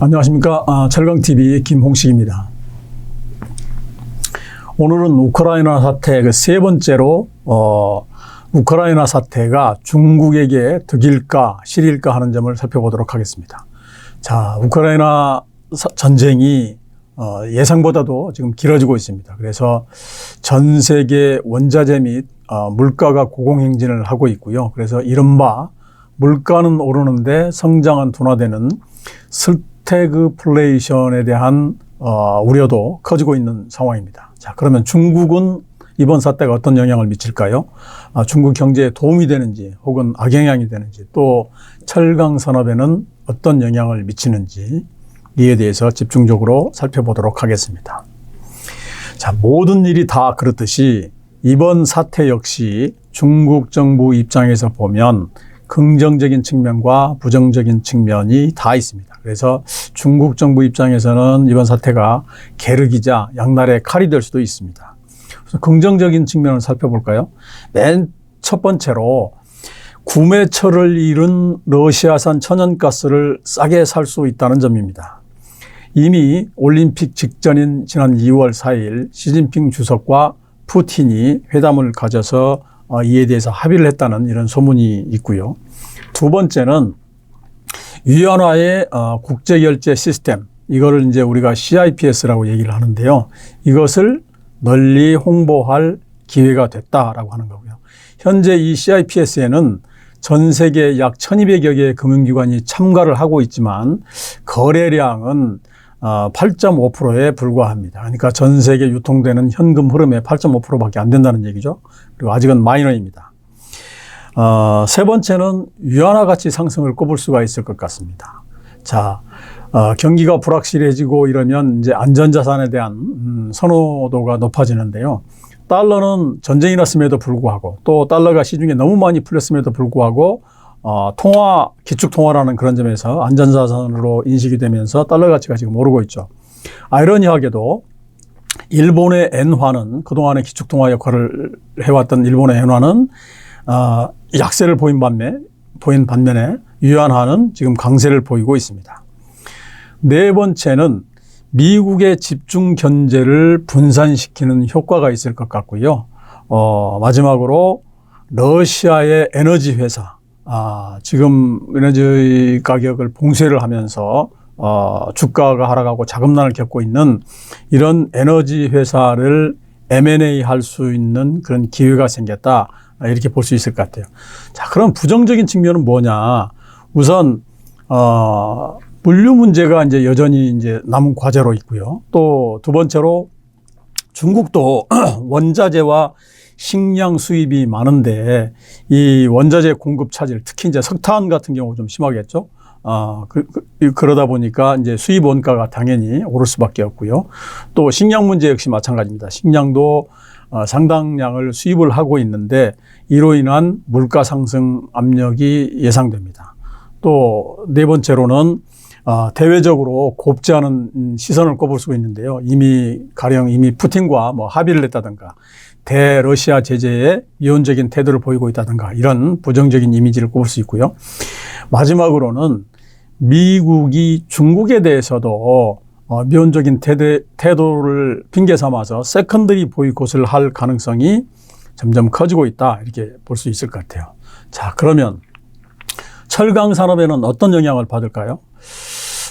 안녕하십니까. 아, 철강TV 김홍식입니다. 오늘은 우크라이나 사태 그 세 번째로, 어, 우크라이나 사태가 중국에게 득일까, 실일까 하는 점을 살펴보도록 하겠습니다. 자, 우크라이나 사- 전쟁이 어, 예상보다도 지금 길어지고 있습니다. 그래서 전 세계 원자재 및 어, 물가가 고공행진을 하고 있고요. 그래서 이른바 물가는 오르는데 성장은 둔화되는 스태그플레이션에 대한 어, 우려도 커지고 있는 상황입니다. 자, 그러면 중국은 이번 사태가 어떤 영향을 미칠까요? 아, 중국 경제에 도움이 되는지 혹은 악영향이 되는지 또 철강 산업에는 어떤 영향을 미치는지 이에 대해서 집중적으로 살펴보도록 하겠습니다. 자, 모든 일이 다 그렇듯이 이번 사태 역시 중국 정부 입장에서 보면 긍정적인 측면과 부정적인 측면이 다 있습니다. 그래서 중국 정부 입장에서는 이번 사태가 계륵이자 양날의 칼이 될 수도 있습니다. 그래서 긍정적인 측면을 살펴볼까요? 맨 첫 번째로 구매처를 잃은 러시아산 천연가스를 싸게 살 수 있다는 점입니다. 이미 올림픽 직전인 지난 2월 4일 시진핑 주석과 푸틴이 회담을 가져서 어, 이에 대해서 합의를 했다는 이런 소문이 있고요. 두 번째는 위안화의 어, 국제 결제 시스템 이거를 이제 우리가 CIPS라고 얘기를 하는데요. 이것을 널리 홍보할 기회가 됐다라고 하는 거고요. 현재 이 CIPS에는 전 세계 약 1200여 개의 금융기관이 참가를 하고 있지만 거래량은 어, 8.5%에 불과합니다. 그러니까 전 세계 유통되는 현금 흐름의 8.5%밖에 안 된다는 얘기죠. 그리고 아직은 마이너입니다. 어, 세 번째는 위안화 가치 상승을 꼽을 수가 있을 것 같습니다. 자, 어, 경기가 불확실해지고 이러면 이제 안전자산에 대한 음, 선호도가 높아지는데요. 달러는 전쟁이 났음에도 불구하고 또 달러가 시중에 너무 많이 풀렸음에도 불구하고 어, 통화, 기축 통화라는 그런 점에서 안전자산으로 인식이 되면서 달러 가치가 지금 오르고 있죠. 아이러니하게도 일본의 엔화는 그동안의 기축 통화 역할을 해왔던 일본의 엔화는 어, 약세를 보인 반면, 보인 반면에 유한화는 지금 강세를 보이고 있습니다. 네 번째는 미국의 집중 견제를 분산시키는 효과가 있을 것 같고요. 어, 마지막으로 러시아의 에너지 회사, 아, 지금 에너지 가격을 봉쇄를 하면서 어, 주가가 하락하고 자금난을 겪고 있는 이런 에너지 회사를 M&A 할 수 있는 그런 기회가 생겼다. 이렇게 볼 수 있을 것 같아요. 자, 그럼 부정적인 측면은 뭐냐? 우선, 어, 물류 문제가 이제 여전히 이제 남은 과제로 있고요. 또 두 번째로 중국도 원자재와 식량 수입이 많은데 이 원자재 공급 차질, 특히 이제 석탄 같은 경우 좀 심하겠죠. 아, 그, 그, 그 러다 보니까 이제 수입 원가가 당연히 오를 수밖에 없고요. 또 식량 문제 역시 마찬가지입니다. 식량도 어, 상당량을 수입을 하고 있는데 이로 인한 물가 상승 압력이 예상됩니다. 또 네 번째로는 어, 대외적으로 곱지 않은 음, 시선을 꼽을 수가 있는데요. 이미 가령 이미 푸틴과 뭐 합의를 했다든가 대러시아 제재에 미온적인 태도를 보이고 있다든가 이런 부정적인 이미지를 꼽을 수 있고요. 마지막으로는 미국이 중국에 대해서도 어, 미온적인 태대, 태도를 핑계 삼아서 세컨드리 보이콧을 할 가능성이 점점 커지고 있다 이렇게 볼 수 있을 것 같아요. 자 그러면 철강 산업에는 어떤 영향을 받을까요?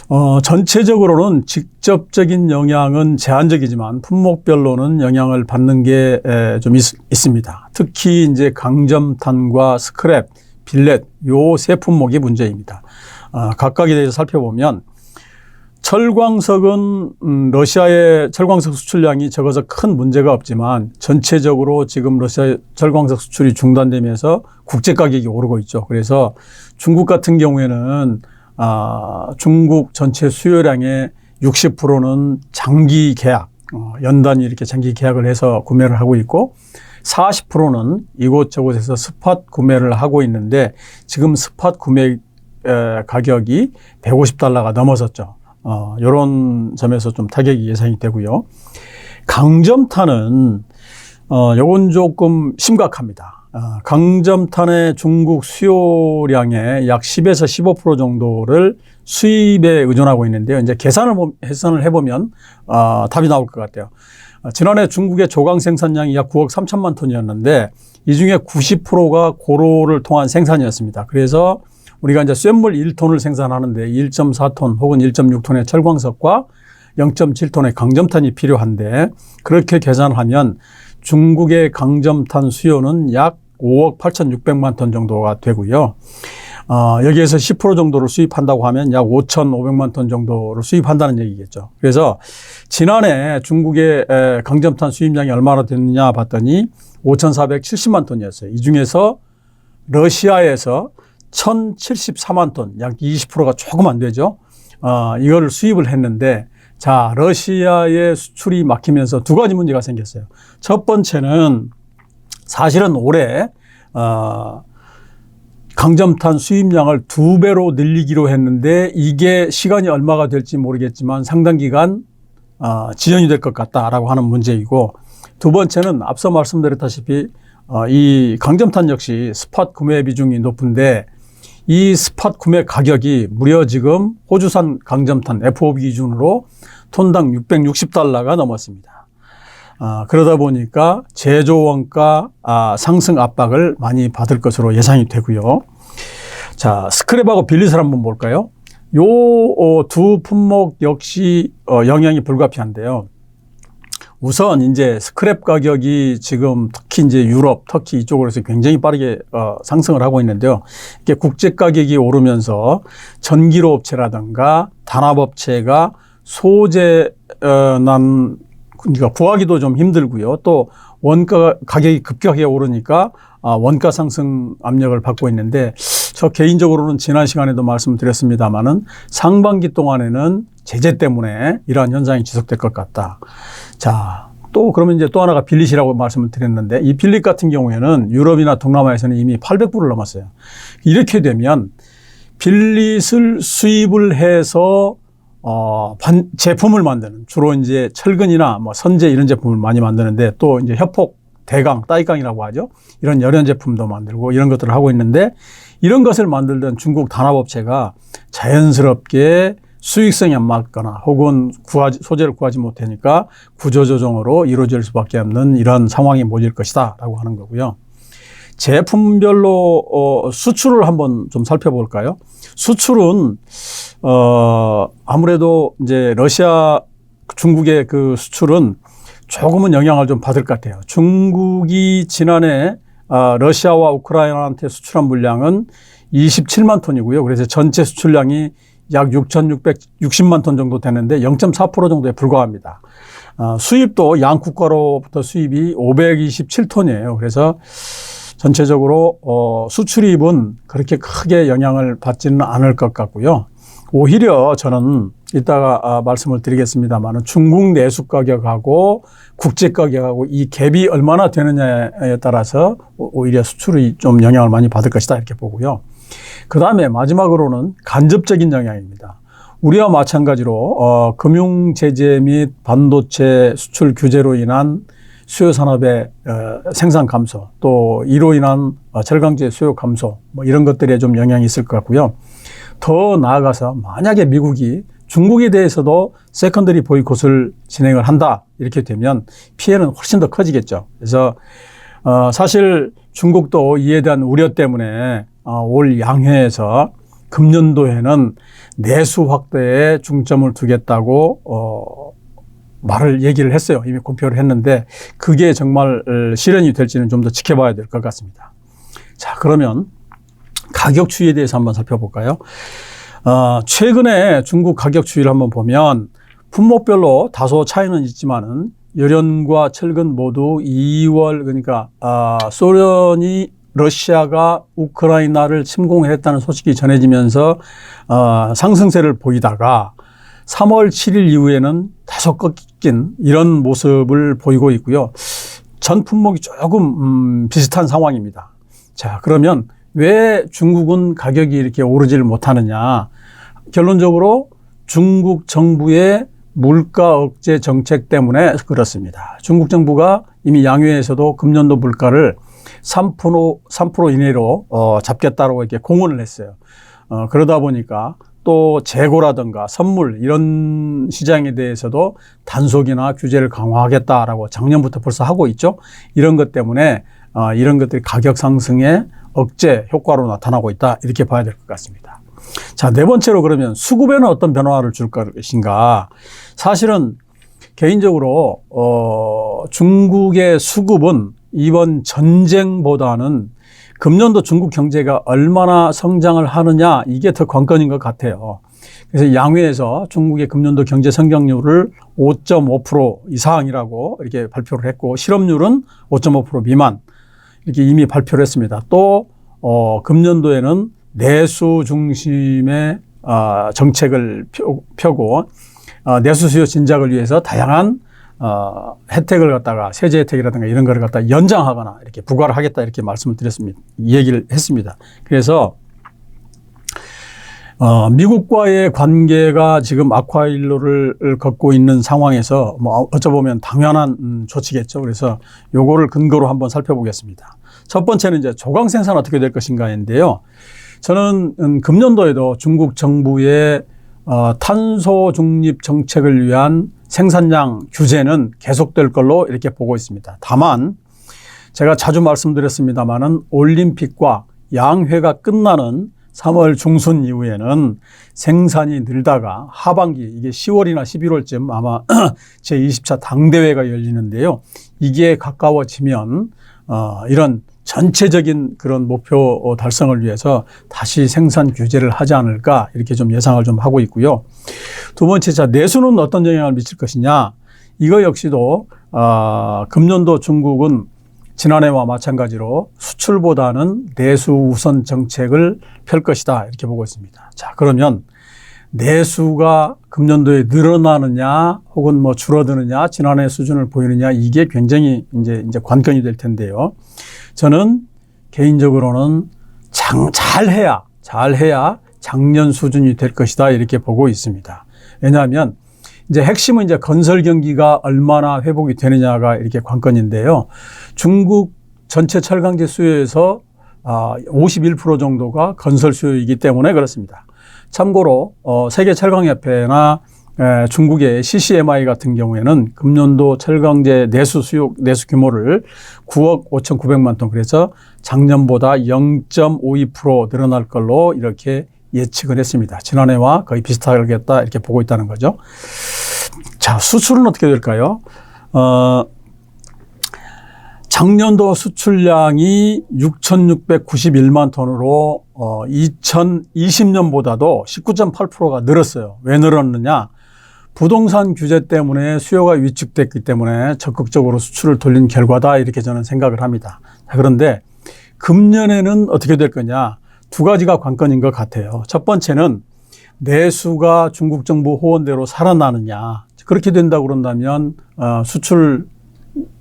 어, 전체적으로는 직접적인 영향은 제한적이지만 품목별로는 영향을 받는 게 좀 있습니다. 특히 이제 강점탄과 스크랩, 빌렛 요 세 품목이 문제입니다. 어, 각각에 대해서 살펴보면 철광석은 음, 러시아의 철광석 수출량이 적어서 큰 문제가 없지만 전체적으로 지금 러시아 철광석 수출이 중단되면서 국제 가격이 오르고 있죠. 그래서 중국 같은 경우에는 아, 중국 전체 수요량의 60%는 장기 계약, 어, 연단위 이렇게 장기 계약을 해서 구매를 하고 있고 40%는 이곳저곳에서 스팟 구매를 하고 있는데 지금 스팟 구매 에, 가격이 150달러가 넘어섰죠. 어, 요런 점에서 좀 타격이 예상이 되고요. 강점탄은 어, 요건 조금 심각합니다. 어, 강점탄의 중국 수요량의 약 10에서 15% 정도를 수입에 의존하고 있는데요. 이제 계산을 보- 해선을 해보면 어, 답이 나올 것 같아요. 어, 지난해 중국의 조강 생산량이 약 9억 3천만 톤이었는데 이 중에 90%가 고로를 통한 생산이었습니다. 그래서 우리가 이제 쇳물 1톤을 생산하는데 1.4톤 혹은 1.6톤의 철광석과 0.7톤의 강점탄이 필요한데 그렇게 계산하면 중국의 강점탄 수요는 약 5억 8,600만 톤 정도가 되고요. 어, 여기에서 10% 정도를 수입한다고 하면 약 5,500만 톤 정도를 수입한다는 얘기겠죠. 그래서 지난해 중국의 에, 강점탄 수입량이 얼마나 됐느냐 봤더니 5,470만 톤이었어요. 이 중에서 러시아에서 1,074만 톤, 약 20%가 조금 안 되죠. 어, 이거를 수입을 했는데 자, 러시아의 수출이 막히면서 두 가지 문제가 생겼어요. 첫 번째는 사실은 올해 어, 강점탄 수입량을 두 배로 늘리기로 했는데 이게 시간이 얼마가 될지 모르겠지만 상당 기간 어, 지연이 될 것 같다라고 하는 문제이고 두 번째는 앞서 말씀드렸다시피 어, 이 강점탄 역시 스팟 구매 비중이 높은데 이 스팟 구매 가격이 무려 지금 호주산 강점탄 FOB 기준으로 톤당 660달러가 넘었습니다. 아, 그러다 보니까 제조 원가 아, 상승 압박을 많이 받을 것으로 예상이 되고요. 자, 스크랩하고 빌리스를 한번 볼까요? 요 어, 두 품목 역시 어, 영향이 불가피한데요. 우선 이제 스크랩 가격이 지금 특히 이제 유럽, 터키 이쪽으로서 굉장히 빠르게 어, 상승을 하고 있는데요. 이게 국제 가격이 오르면서 전기로 업체라든가 단합 업체가 소재 어, 난 그러니까 구하기도 좀 힘들고요. 또 원가 가격이 급격하게 오르니까 아, 원가 상승 압력을 받고 있는데 저 개인적으로는 지난 시간에도 말씀드렸습니다마는 상반기 동안에는 제재 때문에 이러한 현상이 지속될 것 같다. 자, 또 그러면 이제 또 하나가 빌릿이라고 말씀을 드렸는데 이 빌릿 같은 경우에는 유럽이나 동남아에서는 이미 800불을 넘었어요. 이렇게 되면 빌릿을 수입을 해서 어, 반, 제품을 만드는 주로 이제 철근이나 뭐 선재 이런 제품을 많이 만드는데 또 이제 협폭 대강, 따이강이라고 하죠. 이런 열연 제품도 만들고 이런 것들을 하고 있는데 이런 것을 만들던 중국 단합업체가 자연스럽게 수익성이 안 맞거나 혹은 구하지, 소재를 구하지 못하니까 구조조정으로 이루어질 수밖에 없는 이런 상황이 몰릴 것이다 라고 하는 거고요. 제품별로 어, 수출을 한번 좀 살펴볼까요? 수출은 어, 아무래도 이제 러시아, 중국의 그 수출은 조금은 영향을 좀 받을 것 같아요. 중국이 지난해 아, 러시아와 우크라이나한테 수출한 물량은 27만 톤이고요. 그래서 전체 수출량이 약 6,660만 톤 정도 되는데 0.4% 정도에 불과합니다. 아, 수입도 양 국가로부터 수입이 527톤이에요. 그래서 전체적으로 어, 수출입은 그렇게 크게 영향을 받지는 않을 것 같고요. 오히려 저는 이따가 아, 말씀을 드리겠습니다만 중국 내수 가격하고 국제 가격하고 이 갭이 얼마나 되느냐에 따라서 오- 오히려 수출이 좀 영향을 많이 받을 것이다 이렇게 보고요. 그 다음에 마지막으로는 간접적인 영향입니다. 우리와 마찬가지로 어, 금융 제재 및 반도체 수출 규제로 인한 수요 산업의 어, 생산 감소, 또 이로 인한 어, 철강제 수요 감소, 뭐 이런 것들에 좀 영향이 있을 것 같고요. 더 나아가서 만약에 미국이 중국에 대해서도 세컨더리 보이콧을 진행을 한다 이렇게 되면 피해는 훨씬 더 커지겠죠. 그래서 어, 사실 중국도 이에 대한 우려 때문에 어, 올 양회에서 금년도에는 내수 확대에 중점을 두겠다고 어, 말을 얘기를 했어요. 이미 공표를 했는데 그게 정말 어, 실현이 될지는 좀 더 지켜봐야 될 것 같습니다. 자, 그러면 가격 추이에 대해서 한번 살펴볼까요? 어, 최근에 중국 가격 추이를 한번 보면 품목별로 다소 차이는 있지만은 열연과 철근 모두 2월 그러니까 아, 소련이 러시아가 우크라이나를 침공했다는 소식이 전해지면서 어, 상승세를 보이다가 3월 7일 이후에는 다소 꺾인 이런 모습을 보이고 있고요. 전 품목이 조금 음, 비슷한 상황입니다. 자, 그러면 왜 중국은 가격이 이렇게 오르지를 못하느냐? 결론적으로 중국 정부의 물가 억제 정책 때문에 그렇습니다. 중국 정부가 이미 양회에서도 금년도 물가를 3% 3% 이내로 어, 잡겠다라고 이렇게 공언을 했어요. 어, 그러다 보니까 또 재고라든가 선물 이런 시장에 대해서도 단속이나 규제를 강화하겠다라고 작년부터 벌써 하고 있죠. 이런 것 때문에 어, 이런 것들이 가격 상승에 억제 효과로 나타나고 있다 이렇게 봐야 될 것 같습니다. 자, 네 번째로 그러면 수급에는 어떤 변화를 줄 것인가? 사실은 개인적으로 어, 중국의 수급은 이번 전쟁보다는 금년도 중국 경제가 얼마나 성장을 하느냐 이게 더 관건인 것 같아요. 그래서 양회에서 중국의 금년도 경제 성장률을 5.5% 이상이라고 이렇게 발표를 했고 실업률은 5.5% 미만 이렇게 이미 발표를 했습니다. 또 어, 금년도에는 내수 중심의 어, 정책을 펴, 펴고 어, 내수 수요 진작을 위해서 다양한 어, 혜택을 갖다가 세제 혜택이라든가 이런 거를 갖다 연장하거나 이렇게 부과를 하겠다 이렇게 말씀을 드렸습니다. 얘기를 했습니다. 그래서 어, 미국과의 관계가 지금 악화일로를 걷고 있는 상황에서 뭐 어쩌보면 당연한 음, 조치겠죠. 그래서 요거를 근거로 한번 살펴보겠습니다. 첫 번째는 이제 조강 생산 어떻게 될 것인가인데요. 저는 음, 금년도에도 중국 정부의 어, 탄소 중립 정책을 위한 생산량 규제는 계속될 걸로 이렇게 보고 있습니다. 다만 제가 자주 말씀드렸습니다마는 올림픽과 양회가 끝나는 3월 중순 이후에는 생산이 늘다가 하반기 이게 10월이나 11월쯤 아마 제 20차 당대회가 열리는데요. 이게 가까워지면 어, 이런 전체적인 그런 목표 달성을 위해서 다시 생산 규제를 하지 않을까 이렇게 좀 예상을 좀 하고 있고요. 두 번째, 자, 내수는 어떤 영향을 미칠 것이냐. 이거 역시도, 어, 금년도 중국은 지난해와 마찬가지로 수출보다는 내수 우선 정책을 펼 것이다. 이렇게 보고 있습니다. 자, 그러면 내수가 금년도에 늘어나느냐 혹은 뭐 줄어드느냐 지난해 수준을 보이느냐 이게 굉장히 이제 이제 관건이 될 텐데요. 저는 개인적으로는 장, 잘해야 잘해야 작년 수준이 될 것이다 이렇게 보고 있습니다. 왜냐하면 이제 핵심은 이제 건설 경기가 얼마나 회복이 되느냐가 이렇게 관건인데요. 중국 전체 철강제 수요에서 51% 정도가 건설 수요이기 때문에 그렇습니다. 참고로 어, 세계 철강협회나 에, 중국의 CCMI 같은 경우에는 금년도 철강제 내수 수요 내수 규모를 9억 5,900만 톤 그래서 작년보다 0.52% 늘어날 걸로 이렇게 예측을 했습니다. 지난해와 거의 비슷하겠다 이렇게 보고 있다는 거죠. 자 수출은 어떻게 될까요? 어, 작년도 수출량이 6,691만 톤으로 어, 2020년보다도 19.8%가 늘었어요. 왜 늘었느냐? 부동산 규제 때문에 수요가 위축됐기 때문에 적극적으로 수출을 돌린 결과다 이렇게 저는 생각을 합니다. 그런데 금년에는 어떻게 될 거냐? 두 가지가 관건인 것 같아요. 첫 번째는 내수가 중국 정부 호언대로 살아나느냐. 그렇게 된다고 그런다면 어, 수출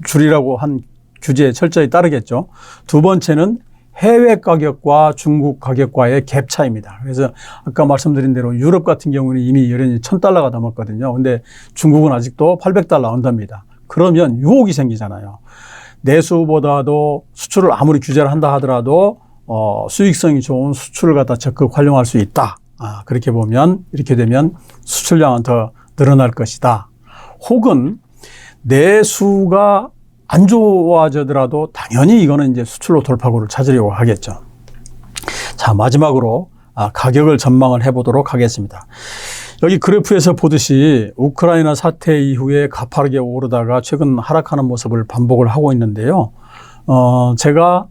줄이라고 한 규제에 철저히 따르겠죠. 두 번째는 해외 가격과 중국 가격과의 갭 차입니다. 그래서 아까 말씀드린 대로 유럽 같은 경우는 이미 연연히 1000달러가 넘었거든요. 근데 중국은 아직도 800달러 언더입니다. 그러면 유혹이 생기잖아요. 내수보다도 수출을 아무리 규제를 한다 하더라도 어, 수익성이 좋은 수출을 갖다 적극 활용할 수 있다. 아, 그렇게 보면 이렇게 되면 수출량은 더 늘어날 것이다. 혹은 내수가 안 좋아지더라도 당연히 이거는 이제 수출로 돌파구를 찾으려고 하겠죠. 자, 마지막으로 아, 가격을 전망을 해보도록 하겠습니다. 여기 그래프에서 보듯이 우크라이나 사태 이후에 가파르게 오르다가 최근 하락하는 모습을 반복을 하고 있는데요. 어, 제가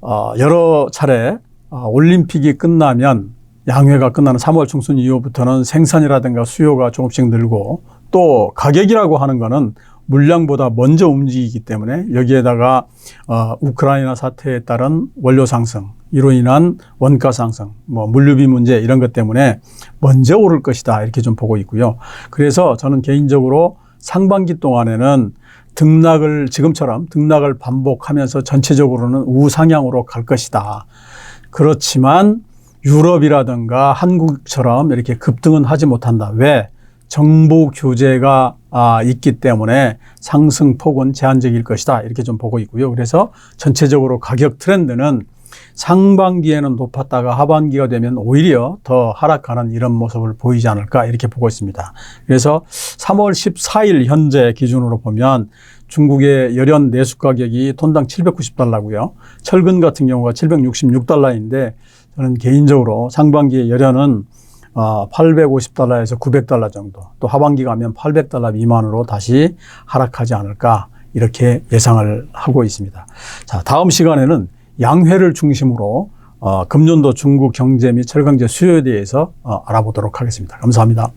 어, 여러 차례 어, 올림픽이 끝나면 양회가 끝나는 3월 중순 이후부터는 생산이라든가 수요가 조금씩 늘고 또 가격이라고 하는 거는 물량보다 먼저 움직이기 때문에 여기에다가 어, 우크라이나 사태에 따른 원료 상승, 이로 인한 원가 상승, 뭐 물류비 문제 이런 것 때문에 먼저 오를 것이다 이렇게 좀 보고 있고요. 그래서 저는 개인적으로 상반기 동안에는 등락을 지금처럼 등락을 반복하면서 전체적으로는 우상향으로 갈 것이다. 그렇지만 유럽이라든가 한국처럼 이렇게 급등은 하지 못한다. 왜? 정부 규제가 아, 있기 때문에 상승폭은 제한적일 것이다. 이렇게 좀 보고 있고요. 그래서 전체적으로 가격 트렌드는 상반기에는 높았다가 하반기가 되면 오히려 더 하락하는 이런 모습을 보이지 않을까 이렇게 보고 있습니다. 그래서 3월 14일 현재 기준으로 보면 중국의 열연 내수 가격이 톤당 790달러고요. 철근 같은 경우가 766달러인데 저는 개인적으로 상반기에 열연은 어, 850달러에서 900달러 정도, 또 하반기 가면 800달러 미만으로 다시 하락하지 않을까 이렇게 예상을 하고 있습니다. 자, 다음 시간에는 양회를 중심으로 어, 금년도 중국 경제 및 철강제 수요에 대해서 어, 알아보도록 하겠습니다. 감사합니다.